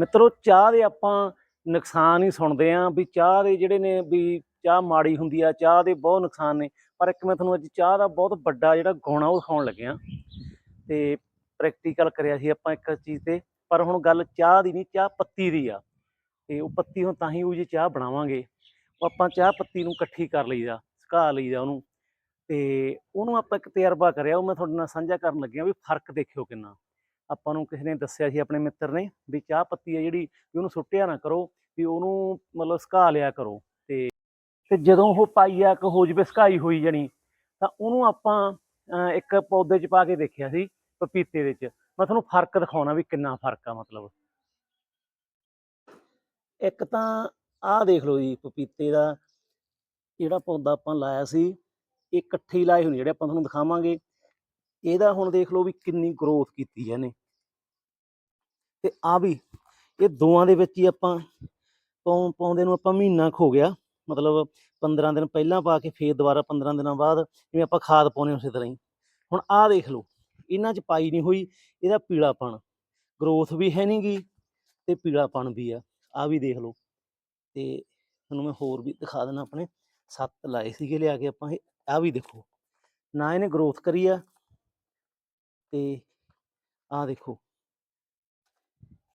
ਮਿੱਤਰੋ, ਚਾਹ ਦੇ ਆਪਾਂ ਨੁਕਸਾਨ ਹੀ ਸੁਣਦੇ ਆਂ ਵੀ ਚਾਹ ਦੇ ਜਿਹੜੇ ਨੇ ਵੀ ਚਾਹ ਮਾੜੀ ਹੁੰਦੀ ਆ, ਚਾਹ ਦੇ ਬਹੁਤ ਨੁਕਸਾਨ ਨੇ। ਪਰ ਇੱਕ ਮੈਂ ਤੁਹਾਨੂੰ ਅੱਜ ਚਾਹ ਦਾ ਬਹੁਤ ਵੱਡਾ ਜਿਹੜਾ ਗੁਣ ਆ, ਉਹ ਦਿਖਾਉਣ ਲੱਗਿਆ। ਤੇ ਪ੍ਰੈਕਟੀਕਲ ਕਰਿਆ ਸੀ ਆਪਾਂ ਇੱਕ ਚੀਜ਼ ਤੇ, ਪਰ ਹੁਣ ਗੱਲ ਚਾਹ ਦੀ ਨਹੀਂ, ਚਾਹ ਪੱਤੀ ਦੀ ਆ। ਤੇ ਉਹ ਪੱਤੀ ਹੁਣ ਤਾਂ ਹੀ ਉਹ ਜੀ ਚਾਹ ਬਣਾਵਾਂਗੇ। ਉਹ ਆਪਾਂ ਚਾਹ ਪੱਤੀ ਨੂੰ ਇਕੱਠੀ ਕਰ ਲਈਦਾ, ਸੁਕਾ ਲਈਦਾ ਉਹਨੂੰ। ਤੇ ਉਹਨੂੰ ਆਪਾਂ ਇੱਕ ਤਜਰਬਾ ਕਰਿਆ, ਉਹ ਮੈਂ ਤੁਹਾਡੇ ਨਾਲ ਸਾਂਝਾ ਕਰਨ ਲੱਗਿਆ ਵੀ ਫ਼ਰਕ ਦੇਖਿਓ ਕਿੰਨਾ। ਆਪਾਂ ਨੂੰ ਕਿਸੇ ਨੇ ਦੱਸਿਆ ਸੀ ਆਪਣੇ ਮਿੱਤਰ ਨੇ ਵੀ ਚਾਹ ਪੱਤੀ ਆ ਜਿਹੜੀ ਵੀ ਉਹਨੂੰ ਸੁੱਟਿਆ ਨਾ ਕਰੋ ਵੀ ਉਹਨੂੰ ਮਤਲਬ ਸੁਕਾ ਲਿਆ ਕਰੋ। ਤੇ ਤੇ ਜਦੋਂ ਉਹ ਪਾਈਆ ਕ ਹੋ ਜਵੇ ਸੁਕਾਈ ਹੋਈ ਜਣੀ ਤਾਂ ਉਹਨੂੰ ਆਪਾਂ ਅਹ, ਇੱਕ ਪੌਦੇ 'ਚ ਪਾ ਕੇ ਦੇਖਿਆ ਸੀ ਪਪੀਤੇ ਵਿੱਚ। ਮੈਂ ਤੁਹਾਨੂੰ ਫ਼ਰਕ ਦਿਖਾਉਣਾ ਵੀ ਕਿੰਨਾ ਫ਼ਰਕ ਆ ਮਤਲਬ। ਇੱਕ ਤਾਂ ਆਹ ਦੇਖ ਲਓ ਜੀ ਪਪੀਤੇ ਦਾ ਜਿਹੜਾ ਪੌਦਾ ਆਪਾਂ ਲਾਇਆ ਸੀ ਇਹ ਇਕੱਠੀ ਹੀ ਲਾਏ ਹੋਏ ਜਿਹੜੇ ਆਪਾਂ ਤੁਹਾਨੂੰ ਦਿਖਾਵਾਂਗੇ। ਇਹਦਾ ਹੁਣ ਦੇਖ ਲਓ ਵੀ ਕਿੰਨੀ ਗਰੋਥ ਕੀਤੀ ਹੈ ਇਹਨੇ। ਤੇ ਆ ਵੀ, ਇਹ ਦੋਆਂ ਦੇ ਵਿੱਚ ਹੀ ਆਪਾਂ ਪਾਉ ਪਾਉਂਦੇ ਨੂੰ ਆਪਾਂ ਮਹੀਨਾ ਕੁ ਹੋ ਗਿਆ। ਮਤਲਬ 15 ਦਿਨ ਪਹਿਲਾਂ ਪਾ ਕੇ ਫੇਰ ਦੁਬਾਰਾ 15 ਦਿਨਾਂ ਬਾਅਦ ਜਿਵੇਂ ਆਪਾਂ ਖਾਦ ਪਾਉਨੇ ਉਸੇ ਤਰ੍ਹਾਂ ਹੀ। ਹੁਣ ਆਹ ਦੇਖ ਲਓ, ਇਹਨਾਂ 'ਚ ਪਾਈ ਨਹੀਂ ਹੋਈ, ਇਹਦਾ ਪੀਲਾਪਣ। ਗਰੋਥ ਵੀ ਹੈ ਨਹੀਂਗੀ ਤੇ ਪੀਲਾਪਣ ਵੀ ਆ। ਆ ਵੀ ਦੇਖ ਲਓ। ਤੇ ਤੁਹਾਨੂੰ ਮੈਂ ਹੋਰ ਵੀ ਦਿਖਾ ਦਿੰਦਾ ਆਪਣੇ ਸੱਤ ਲਾਏ ਸੀਗੇ ਲਿਆ ਕੇ ਆਪਾਂ ਇਹ ਆ ਵੀ ਦੇਖੋ। ਨਾ ਇਹਨੇ ਗਰੋਥ ਕਰੀ ਆ ਤੇ ਆਹ ਦੇਖੋ